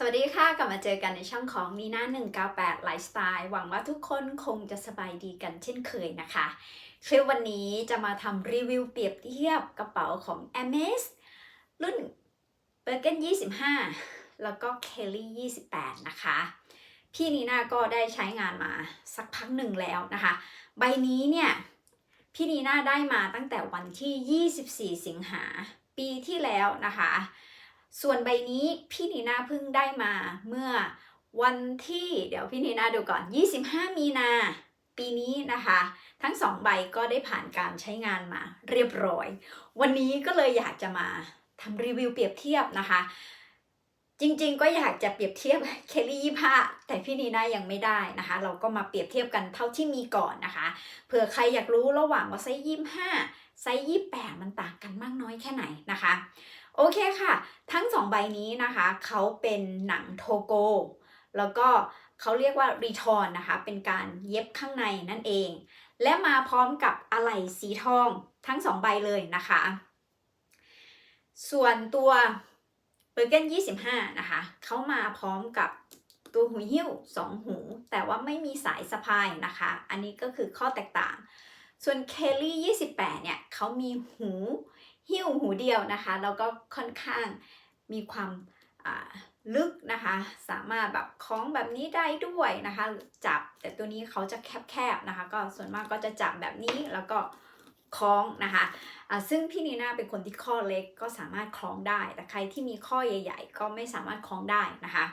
สวัสดีค่ะ กลับมาเจอกันในช่องของนีน่า198 ไลฟ์สไตล์หวังว่าทุกคนคงจะสบายดีกันเช่นเคยนะคะ คลิปวันนี้จะมาทำรีวิวเปรียบเทียบกระเป๋าของ m s รุ่น b i r k e n 25 แล้วก็ Kelly 28 นะคะ พี่นีน่าก็ได้ใช้งานมาสักพักหนึ่งแล้วนะคะ ใบนี้เนี่ย พี่นีน่าได้มาตั้งแต่วันที่ 24 สิงหาปีที่แล้วนะคะ ส่วนใบนี้พี่นีนาเพิ่งได้มาเมื่อวันที่เดี๋ยวพี่นีนาดูก่อน 25 มีนาปีนี้นะคะ ทั้งสองใบก็ได้ผ่านการใช้งานมาเรียบร้อย วันนี้ก็เลยอยากจะมาทำรีวิวเปรียบเทียบนะคะ จริงๆก็อยากจะเปรียบเทียบเคลลี่ยี่ห้าแต่พี่นีน่ายังไม่ได้นะคะ เราก็มาเปรียบเทียบกันเท่าที่มีก่อนนะคะเผื่อใครอยากรู้ระหว่างว่าไซส์ยี่ห้าไซส์ยี่แปดมันต่างกันมากน้อยแค่ไหนนะคะ โอเคค่ะ ทั้งสองใบนี้นะคะเขาเป็นหนังโทโก แล้วก็เขาเรียกว่ารีทอนนะคะ เป็นการเย็บข้างในนั่นเอง และมาพร้อมกับอะไหล่สีทองทั้งสองใบเลยนะคะ ส่วนตัวเบอร์เกน25 นะคะเขามาพร้อมกับตัวหูหิ้ว 2 หู แต่ว่าไม่มีสายสะพายนะคะ อันนี้ก็คือข้อแตกต่าง ส่วนเคลลี่28 เนี่ยเขามีหู หิ้วหูเดียวนะคะแล้วก็ค่อนข้างมีความลึกนะคะ สามารถแบบคล้องแบบนี้ได้ด้วยนะคะ จับแต่ตัวนี้เขาจะแคบๆนะคะ ก็ส่วนมากก็จะจับแบบนี้แล้วก็คล้องนะคะะซึ่งพี่นีน่าเป็นคนที่ข้อเล็กก็สามารถคล้องได้ แต่ใครที่มีข้อใหญ่ ๆ ก็ไม่สามารถคล้องได้นะคะ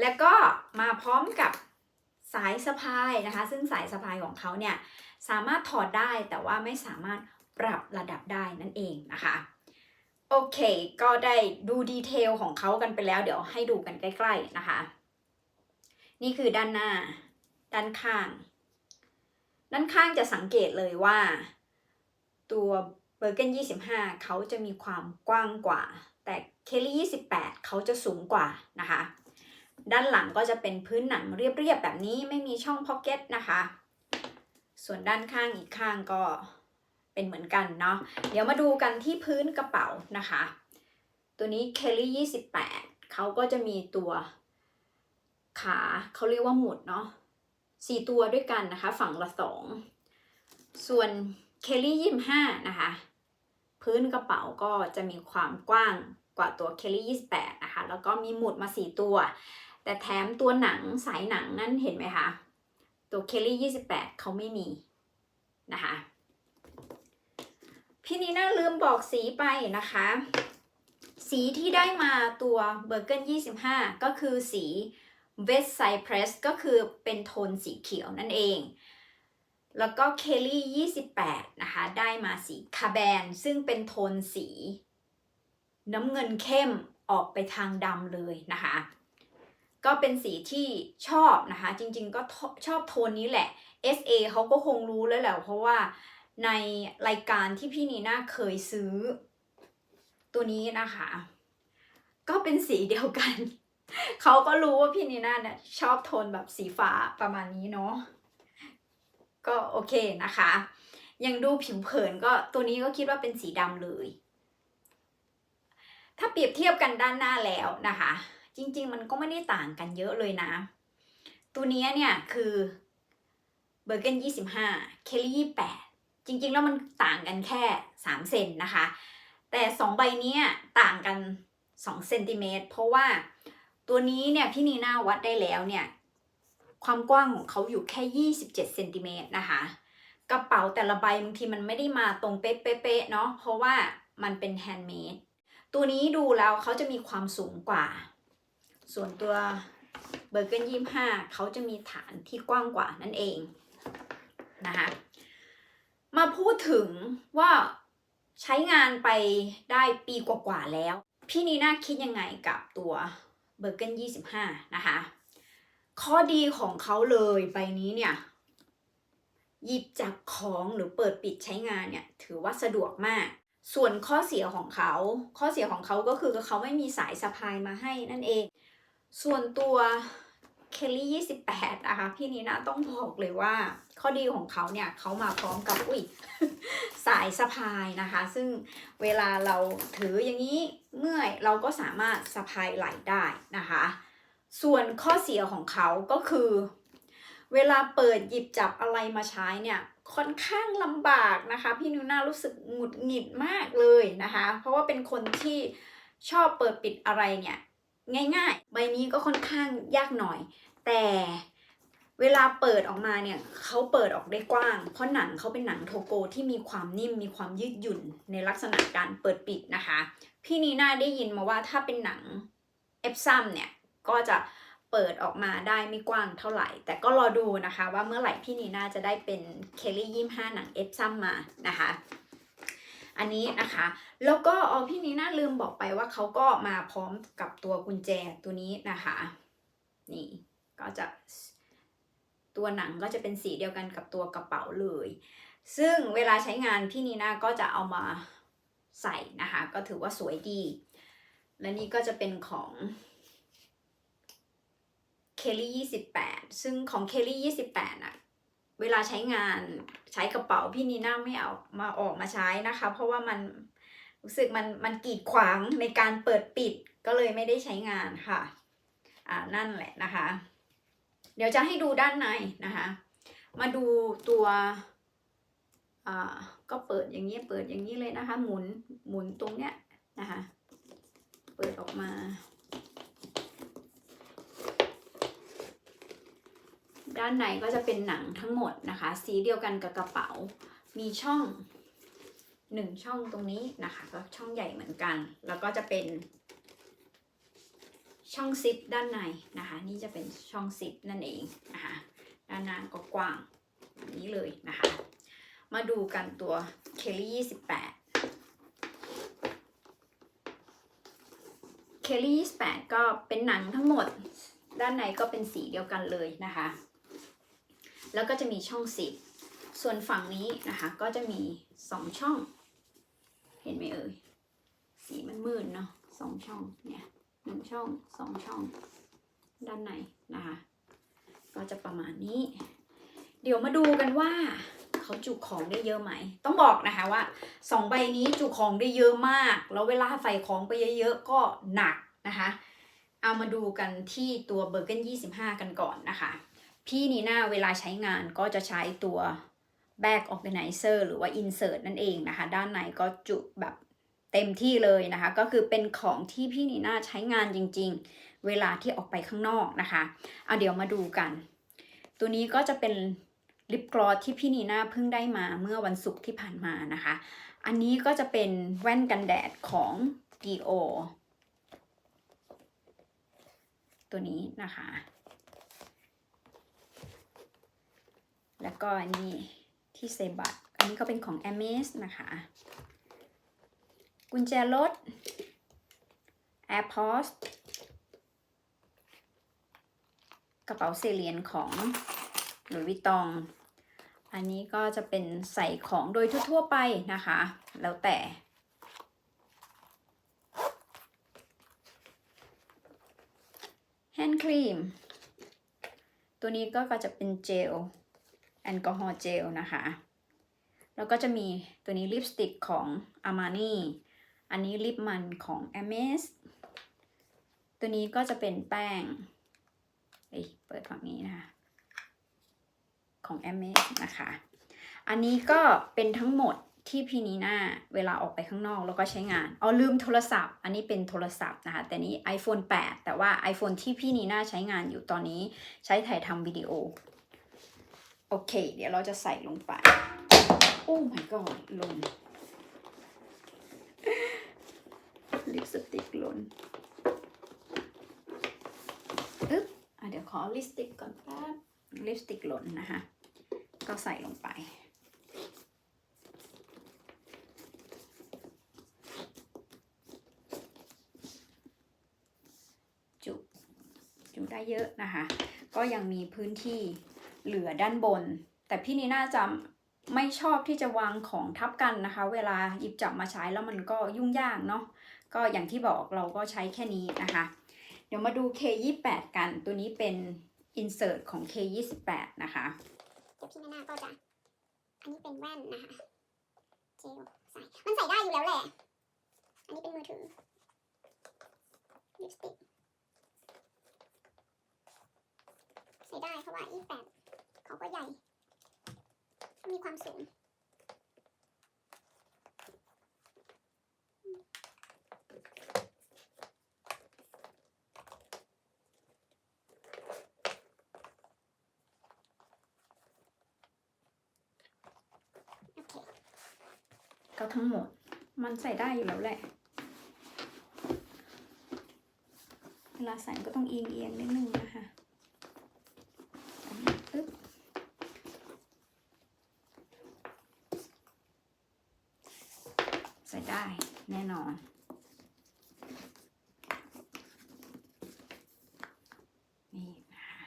แล้วก็มาพร้อมกับสายสะพายนะคะ ซึ่งสายสะพายของเขาเนี่ยสามารถถอดได้แต่ว่าไม่สามารถ ปรับระดับได้นั่นเองนะคะ โอเค ก็ได้ดูดีเทลของเขากันไปแล้ว เดี๋ยวให้ดูกันใกล้ ๆนะคะ นี่คือด้านหน้า ด้านข้าง ด้านข้างจะสังเกตเลยว่า ตัวเบอร์เกน25 เขาจะมีความกว้างกว่า แต่เคลลี่28 เขาจะสูงกว่านะคะด้านหลังก็จะเป็นพื้นหนังเรียบๆแบบนี้ไม่มีช่องพ็อกเก็ตนะคะ ส่วนด้านข้างอีกข้างก็ เป็นเหมือนกันเนาะเดี๋ยวมาดูกันที่พื้นกระเป๋านะคะ ตัวนี้ Kelly 28เขาก็จะมีตัวขาเขาเรียกว่าหมุดเนาะสี่ตัวด้วยกันนะคะ ฝั่งละสองส่วน Kelly 25นะคะ พื้นกระเป๋าก็จะมีความกว้างกว่าตัว Kelly 28นะคะ แล้วก็มีหมุดมาสี่ตัว แต่แถมตัวหนังสายหนังนั่นเห็นไหมคะตัว Kelly 28เขาไม่มีนะคะ พี่นีน่าลืมบอกสีไปนะคะ สีที่ได้มาตัวเบอร์เกิล25 ก็คือสี West Cypress ก็คือเป็นโทนสีเขียวนั่นเอง แล้วก็เคลลี่28 นะคะ ได้มาสีคาแบน ซึ่งเป็นโทนสี น้ำเงินเข้มออกไปทางดำเลยนะคะ ก็เป็นสีที่ชอบนะคะ จริงๆก็ชอบโทนนี้แหละ SA เขาก็คงรู้แล้วแหละเพราะว่า ในรายการที่พี่นีน่าเคยซื้อ ตัวนี้นะคะ ก็เป็นสีเดียวกัน เขาก็รู้ว่าพี่นีน่าเนี่ยชอบโทนแบบสีฟ้าประมาณนี้เนาะก็โอเคนะคะ ยังดูผิวเผินก็ตัวนี้ก็คิดว่าเป็นสีดำเลย ถ้าเปรียบเทียบกันด้านหน้าแล้วนะคะ จริง ๆ มันก็ไม่ได้ต่างกันเยอะเลยนะ ตัวนี้เนี่ยคือเบอร์เกน25เคลลี่28 จริงๆ แล้วมันต่างกันแค่ 3 เซนนะคะ แต่ 2 ใบนี้ต่างกัน 2 เซนติเมตรเพราะว่าตัวนี้เนี่ยพี่นีน่าวัดได้แล้วเนี่ย ความกว้างของเขาอยู่แค่ 27เซนติเมตรนะคะ กระเป๋าแต่ละใบบางทีมันไม่ได้มาตรงเป๊ะๆเนาะเพราะว่ามันเป็นแฮนด์เมดตัวนี้ดูแล้วเขาจะมีความสูงกว่า ส่วนตัวเบอร์เกนยี่ห้าเขาจะมีฐานที่กว้างกว่านั่นเองนะคะ มาพูดถึงว่าใช้งานไปได้ปีกว่าๆแล้ว พี่นีน่าคิดยังไงกับตัวเบอร์เกน25 นะคะ ข้อดีของเขาเลยใบนี้เนี่ยหยิบจับของหรือเปิดปิดใช้งานเนี่ย ถือว่าสะดวกมาก ส่วนข้อเสียของเขา ข้อเสียของเขาก็คือเขาไม่มีสายสะพายมาให้นั่นเอง ส่วนตัว เคลลี่28นะคะพี่นีน่าต้องบอกเลยว่าข้อดีของเขาเนี่ยเขามาพร้อมกับอุ้ยสายสะพายนะคะ ซึ่งเวลาเราถืออย่างนี้เมื่อยเราก็สามารถสะพายไหลได้นะคะ ส่วนข้อเสียของเขาก็คือ เวลาเปิดหยิบจับอะไรมาใช้เนี่ยค่อนข้างลำบากนะคะ พี่นิวน่ารู้สึกหงุดหงิดมากเลยนะคะ เพราะว่าเป็นคนที่ชอบเปิดปิดอะไรเนี่ย ง่ายๆ ใบนี้ก็ค่อนข้างยากหน่อย แต่เวลาเปิดออกมาเนี่ยเขาเปิดออกได้กว้าง เพราะหนังเขาเป็นหนังโทโกที่มีความนิ่มมีความยืดหยุ่นในลักษณะการเปิดปิดนะคะ พี่นีน่าได้ยินมาว่าถ้าเป็นหนังเอฟซัมเนี่ยก็จะเปิดออกมาได้ไม่กว้างเท่าไหร่ แต่ก็รอดูนะคะว่าเมื่อไหร่พี่นีน่าจะได้เป็นเคลลี่ยี่ห้าหนังเอฟซัมมานะคะ อันนี้นะคะ แล้วก็ออพี่นีน่าลืมบอกไปว่าเขาก็มาพร้อมกับตัวกุญแจตัวนี้นะคะ นี่ก็จะตัวหนังก็จะเป็นสีเดียวกันกับตัวกระเป๋าเลย ซึ่งเวลาใช้งานพี่นีน่าก็จะเอามาใส่นะคะ ก็ถือว่าสวยดี และนี่ก็จะเป็นของเคลลี่28 ซึ่งของเคลลี่28อะ เวลาใช้งานใช้กระเป๋าพี่นีน่าไม่เอามาออกมาใช้นะคะ เพราะว่ามันรู้สึกมันมันกีดขวางในการเปิดปิดก็เลยไม่ได้ใช้งานค่ะ อ่านั่นแหละนะคะ เดี๋ยวจะให้ดูด้านในนะคะ มาดูตัวอ่าก็เปิดอย่างนี้เปิดอย่างนี้เลยนะคะ หมุนหมุนตรงเนี้ยนะคะ เปิดออกมา ด้านในก็จะเป็นหนังทั้งหมดนะคะ สีเดียวกันกับกระเป๋า มีช่องหนึ่งช่องตรงนี้นะคะก็ช่องใหญ่เหมือนกัน แล้วก็จะเป็นช่องซิปด้านในนะคะ นี่จะเป็นช่องซิปนั่นเองนะคะด้านหน้าก็กว้างแบบนี้เลยนะคะ มาดูกันตัวเคลลี่28เคลลี่28ก็เป็นหนังทั้งหมด ด้านในก็เป็นสีเดียวกันเลยนะคะ แล้วก็จะมีช่องซิปส่วนฝั่งนี้นะคะก็จะมีสองช่อง เห็นไหมเอ่ย สีมันมืดเนาะสองช่องเนี่ยหนึ่งช่องสองช่อง ด้านในนะคะ ก็จะประมาณนี้ เดี๋ยวมาดูกันว่าเขาจุของได้เยอะไหม ต้องบอกนะคะว่าสองใบนี้จุของได้เยอะมาก แล้วเวลาใส่ของไปเยอะๆก็หนักนะคะ เอามาดูกันที่ตัวเบอร์เกน25 กันก่อนนะคะ พี่นีน่าเวลาใช้งานก็จะใช้ตัว Bag Organizer หรือว่า Insert นั่นเองนะคะ ด้านในก็จุแบบเต็มที่เลยนะคะ ก็คือเป็นของที่พี่นีน่าใช้งานจริง ๆ เวลาที่ออกไปข้างนอกนะคะเอาเดี๋ยวมาดูกัน ตัวนี้ก็จะเป็นลิปกลอสที่พี่นีน่าเพิ่งได้มาเมื่อวันศุกร์ที่ผ่านมานะคะ อันนี้ก็จะเป็นแว่นกันแดดของ Dio ตัวนี้นะคะ แล้วก็อันนี้ที่เซบัตอันนี้ก็เป็นของ a m a z นะคะ กุญแจรถ AirPods กระเป๋าเซเลียนของหลุยส์วิตอง อันนี้ก็จะเป็นใส่ของโดยทั่วๆไปนะคะ แล้วแต่ แฮนด์ครีม ตัวนี้ก็จะเป็นเจล แอลกอฮอล์เจลนะคะ แล้วก็จะมีตัวนี้ลิปสติกของ Armani อันนี้ลิปมันของ a m a z ตัวนี้ก็จะเป็นแป้งเอ้ยเปิดฝั่งนี้นะคะของ a m a z นะคะ อันนี้ก็เป็นทั้งหมดที่พี่นีน่าเวลาออกไปข้างนอกแล้วก็ใช้งานอ๋อลืมโทรศัพท์ อันนี้เป็นโทรศัพท์นะคะ แต่นี้ iPhone 8 แต่ว่า iPhone ที่พี่นีน่าใช้งานอยู่ตอนนี้ใช้ถ่ายทำวิดีโอ โอเค เดี๋ยวเราจะใส่ลงไป โอ้ my god หล่นลิปสติกหล่นอึ๊บอะเดี๋ยวขอลิปสติกก่อนแป๊บลิปสติกหล่นนะคะ ก็ใส่ลงไป จุจุได้เยอะนะคะ ก็ยังมีพื้นที่ เหลือด้านบน แต่พี่นีน่าจะไม่ชอบที่จะวางของทับกันนะคะ เวลาหยิบจับมาใช้แล้วมันก็ยุ่งยากเนาะก็อย่างที่บอกเราก็ใช้แค่นี้นะคะ เดี๋ยวมาดู K28 กันตัวนี้เป็น insert ของ K28 นะคะเดี๋ยวพี่นานาก็จะอันนี้เป็นแว่นนะคะเจลใส่มันใส่ได้อยู่แล้วแหละ อันนี้เป็นมือถือลิปสติกใส่ได้เพราะว่าอีแปด เขาก็ใหญ่ มีความสูงเคก็ทั้งหมด มันใส่ได้อยู่แล้วแหละ เวลาใส่ก็ต้องเอียงเอียงๆนิดนึงนะคะแบบนี้ปึ๊บใส่ได้แน่นอน นี่นะคะ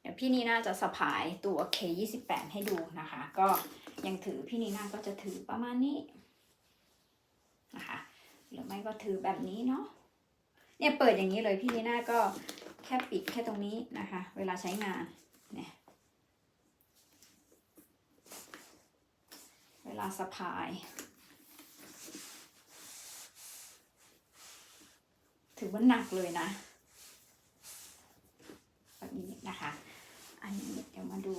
เดี๋ยว พี่นีน่าจะสะพายตัว K28 ให้ดูนะคะ ก็ยังถือพี่นีน่าก็จะถือประมาณนี้นะคะหรือไม่ก็ถือแบบนี้เนาะเนี่ยเปิดอย่างนี้เลยพี่นีน่าก็แค่ปิดแค่ตรงนี้นะคะ เวลาใช้งานเนี่ยเวลาสะพาย ถือว่าหนักเลยนะ แบบนี้นะคะ อันนี้เดี๋ยว มาดู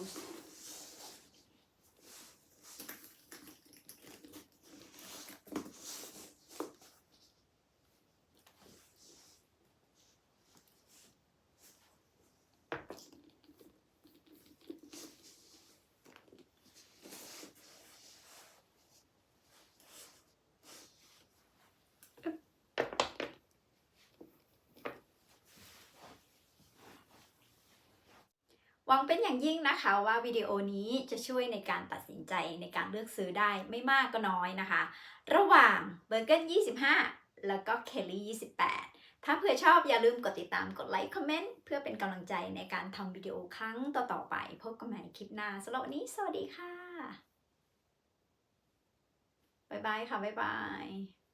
วังเป็นอย่างยิ่งนะคะว่าวิดีโอนี้จะช่วยในการตัดสินใจในการเลือกซื้อได้ไม่มากก็น้อยนะคะ ระหว่างเบอร์เกิล25 แล้วก็เคลลี่28 ถ้าเผื่อชอบอย่าลืมกดติดตามกดไลค์คอมเมนต์เพื่อเป็นกำลังใจในการทำวิดีโอครั้งต่อๆไป พบกันใหม่คลิปหน้าสำหรับวันนี้ สวัสดีค่ะ บ๊ายบายค่ะ บ๊ายบาย